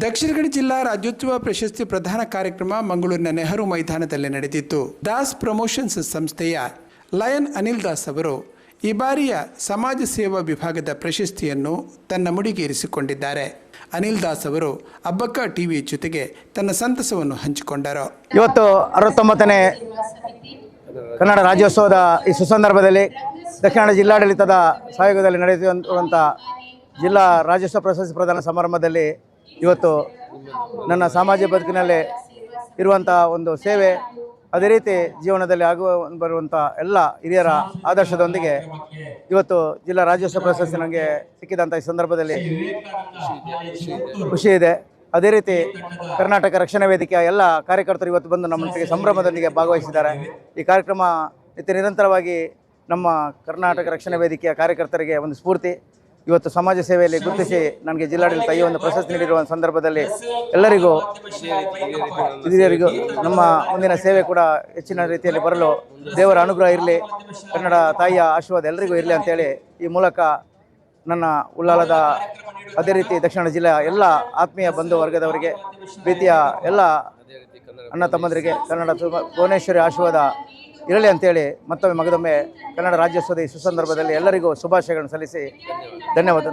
ದಕ್ಷಿಣ ಕನ್ನಡ ಜಿಲ್ಲಾ ರಾಜ್ಯೋತ್ಸವ ಪ್ರಶಸ್ತಿ ಪ್ರಧಾನ ಕಾರ್ಯಕ್ರಮ ಮಂಗಳೂರಿನ ನೆಹರು ಮೈದಾನದಲ್ಲಿ ನಡೆದಿತ್ತು. ದಾಸ್ ಪ್ರಮೋಷನ್ಸ್ ಸಂಸ್ಥೆಯ ಲಯನ್ ಅನಿಲ್ ದಾಸ್ ಅವರು ಈ ಬಾರಿಯ ಸಮಾಜ ಸೇವಾ ವಿಭಾಗದ ಪ್ರಶಸ್ತಿಯನ್ನು ತನ್ನ ಮುಡಿಗೇರಿಸಿಕೊಂಡಿದ್ದಾರೆ ಅನಿಲ್ ದಾಸ್ ಅವರು ಅಬ್ಬಕ್ಕ ಟಿವಿ ಜೊತೆಗೆ ತನ್ನ ಸಂತಸವನ್ನು ಹಂಚಿಕೊಂಡರು. ಇವತ್ತು ಅರವತ್ತೊಂಬತ್ತನೇ ಕನ್ನಡ ರಾಜ್ಯೋತ್ಸವದ ಈ ಸುಸಂದರ್ಭದಲ್ಲಿ ದಕ್ಷಿಣ ಜಿಲ್ಲಾಡಳಿತದ ಸಹಯೋಗದಲ್ಲಿ ನಡೆಯುತ್ತಿರುವಂಥ ಜಿಲ್ಲಾ ರಾಜ್ಯೋತ್ಸವ ಪ್ರಶಸ್ತಿ ಪ್ರದಾನ ಸಮಾರಂಭದಲ್ಲಿ ಇವತ್ತು ನನ್ನ ಸಮಾಜ ಬದುಕಿನಲ್ಲಿ ಇರುವಂಥ ಒಂದು ಸೇವೆ ಅದೇ ರೀತಿ ಜೀವನದಲ್ಲಿ ಆಗುವ ಬರುವಂಥ ಎಲ್ಲ ಹಿರಿಯರ ಆದರ್ಶದೊಂದಿಗೆ ಇವತ್ತು ಜಿಲ್ಲಾ ರಾಜ್ಯೋತ್ಸವ ಪ್ರಶಸ್ತಿ ನನಗೆ ಸಿಕ್ಕಿದಂಥ ಈ ಸಂದರ್ಭದಲ್ಲಿ ಖುಷಿ ಇದೆ. ಅದೇ ರೀತಿ ಕರ್ನಾಟಕ ರಕ್ಷಣಾ ವೇದಿಕೆಯ ಎಲ್ಲ ಕಾರ್ಯಕರ್ತರು ಇವತ್ತು ಬಂದು ನಮ್ಮೊಟ್ಟಿಗೆ ಸಂಭ್ರಮದೊಂದಿಗೆ ಭಾಗವಹಿಸಿದ್ದಾರೆ. ಈ ಕಾರ್ಯಕ್ರಮ ನಿತ್ಯ ನಿರಂತರವಾಗಿ ನಮ್ಮ ಕರ್ನಾಟಕ ರಕ್ಷಣಾ ವೇದಿಕೆಯ ಕಾರ್ಯಕರ್ತರಿಗೆ ಒಂದು ಸ್ಫೂರ್ತಿ. ಇವತ್ತು ಸಮಾಜ ಸೇವೆಯಲ್ಲಿ ಗುರುತಿಸಿ ನನಗೆ ಜಿಲ್ಲಾಡಳಿತ ಈ ಒಂದು ಪ್ರಶಸ್ತಿ ನೀಡಿರುವ ಸಂದರ್ಭದಲ್ಲಿ ಎಲ್ಲರಿಗೂ, ಹಿರಿಯರಿಗೂ ನಮ್ಮ ಮುಂದಿನ ಸೇವೆ ಕೂಡ ಹೆಚ್ಚಿನ ರೀತಿಯಲ್ಲಿ ಬರಲು ದೇವರ ಅನುಗ್ರಹ ಇರಲಿ, ಕನ್ನಡ ತಾಯಿಯ ಆಶೀರ್ವಾದ ಎಲ್ಲರಿಗೂ ಇರಲಿ ಅಂತೇಳಿ ಈ ಮೂಲಕ ನನ್ನ ಉಳ್ಳಾಲದ ಅದೇ ರೀತಿ ದಕ್ಷಿಣ ಜಿಲ್ಲೆಯ ಎಲ್ಲ ಆತ್ಮೀಯ ಬಂಧು ವರ್ಗದವರಿಗೆ, ಪ್ರೀತಿಯ ಎಲ್ಲ ಅಣ್ಣ ತಮ್ಮಂದರಿಗೆ ಕನ್ನಡ ಭುವನೇಶ್ವರಿ ಆಶೀರ್ವಾದ ಇರಲಿ ಅಂತೇಳಿ ಮತ್ತೊಮ್ಮೆ ಮಗದೊಮ್ಮೆ ಕನ್ನಡ ರಾಜ್ಯೋತ್ಸವದ ಈ ಸುಸಂದರ್ಭದಲ್ಲಿ ಎಲ್ಲರಿಗೂ ಶುಭಾಶಯಗಳನ್ನು ಸಲ್ಲಿಸಿ ಧನ್ಯವಾದ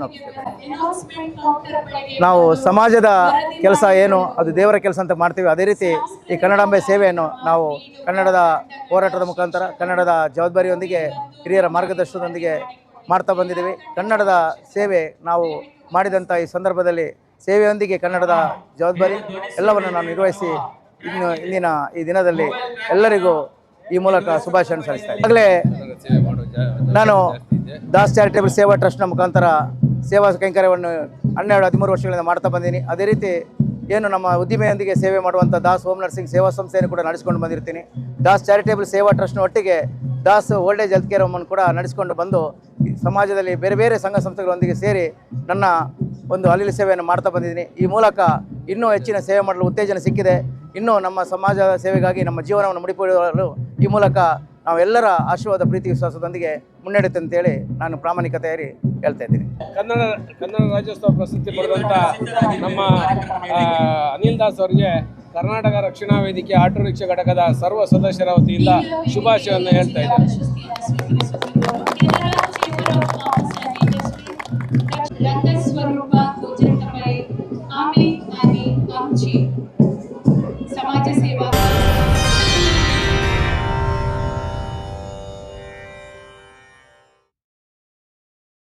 ನಾವು ಸಮಾಜದ ಕೆಲಸ ಏನು, ಅದು ದೇವರ ಕೆಲಸ ಅಂತ ಮಾಡ್ತೀವಿ. ಅದೇ ರೀತಿ ಈ ಕನ್ನಡಾಂಬೆ ಸೇವೆಯನ್ನು ನಾವು ಕನ್ನಡದ ಹೋರಾಟದ ಮುಖಾಂತರ, ಕನ್ನಡದ ಜವಾಬ್ದಾರಿಯೊಂದಿಗೆ, ಹಿರಿಯರ ಮಾರ್ಗದರ್ಶನದೊಂದಿಗೆ ಮಾಡ್ತಾ ಬಂದಿದ್ದೀವಿ. ಕನ್ನಡದ ಸೇವೆ ನಾವು ಮಾಡಿದಂಥ ಈ ಸಂದರ್ಭದಲ್ಲಿ ಸೇವೆಯೊಂದಿಗೆ ಕನ್ನಡದ ಜವಾಬ್ದಾರಿ ಎಲ್ಲವನ್ನು ನಾನು ನಿರ್ವಹಿಸಿ ಇನ್ನು ಇಂದಿನ ಈ ದಿನದಲ್ಲಿ ಎಲ್ಲರಿಗೂ ಈ ಮೂಲಕ ಶುಭಾಶಯ ಸಲ್ಲಿಸ್ತಾ ಈಗಾಗಲೇ ನಾನು ದಾಸ್ ಚಾರಿಟೇಬಲ್ ಸೇವಾ ಟ್ರಸ್ಟ್ನ ಮುಖಾಂತರ ಸೇವಾ ಕೈಂಕರ್ಯವನ್ನು ಹನ್ನೆರಡು ಹದಿಮೂರು ವರ್ಷಗಳಿಂದ ಮಾಡ್ತಾ ಬಂದೀನಿ ಅದೇ ರೀತಿ ಏನು ನಮ್ಮ ಉದ್ದಿಮೆಯೊಂದಿಗೆ ಸೇವೆ ಮಾಡುವಂಥ ದಾಸ್ ಹೋಮ್ ನರ್ಸಿಂಗ್ ಸೇವಾ ಸಂಸ್ಥೆಯನ್ನು ಕೂಡ ನಡೆಸ್ಕೊಂಡು ಬಂದಿರ್ತೀನಿ. ದಾಸ್ ಚಾರಿಟೇಬಲ್ ಸೇವಾ ಟ್ರಸ್ಟ್ನ ಒಟ್ಟಿಗೆ Das old age health care ಹೋಮನ್ನು ಕೂಡ ನಡೆಸಿಕೊಂಡು ಬಂದು ಸಮಾಜದಲ್ಲಿ ಬೇರೆ ಬೇರೆ ಸಂಘ ಸಂಸ್ಥೆಗಳೊಂದಿಗೆ ಸೇರಿ ನನ್ನ ಒಂದು ಅಲ್ಲಿನ ಸೇವೆಯನ್ನು ಮಾಡ್ತಾ ಬಂದಿದ್ದೀನಿ. ಈ ಮೂಲಕ ಇನ್ನೂ ಹೆಚ್ಚಿನ ಸೇವೆ ಮಾಡಲು ಉತ್ತೇಜನ ಸಿಕ್ಕಿದೆ. ಇನ್ನೂ ನಮ್ಮ ಸಮಾಜದ ಸೇವೆಗಾಗಿ ನಮ್ಮ ಜೀವನವನ್ನು ಮುಡಿಪಡಲು ಈ ಮೂಲಕ ನಾವೆಲ್ಲರ ಆಶೀರ್ವಾದ, ಪ್ರೀತಿ, ವಿಶ್ವಾಸದೊಂದಿಗೆ ಮುನ್ನಡೆಯುತ್ತೆ ಅಂತೇಳಿ ನಾನು ಪ್ರಾಮಾಣಿಕತೆಯಲ್ಲಿ ಹೇಳ್ತಾ ಇದ್ದೀನಿ. ಕನ್ನಡ ಕನ್ನಡ ರಾಜ್ಯೋತ್ಸವ ಪ್ರಶಸ್ತಿ ಪಡೆದಂಥ ನಮ್ಮ ಅನಿಲ್ ದಾಸ್ ಅವರಿಗೆ ಕರ್ನಾಟಕ ರಕ್ಷಣಾ ವೇದಿಕೆ ಆಟೋ ರಿಕ್ಷಾ ಘಟಕದ ಸರ್ವ ಸದಸ್ಯರ ವತಿಯಿಂದ ಶುಭಾಶಯವನ್ನು ಹೇಳ್ತಾ ಇದ್ದಾರೆ Marie Nordier.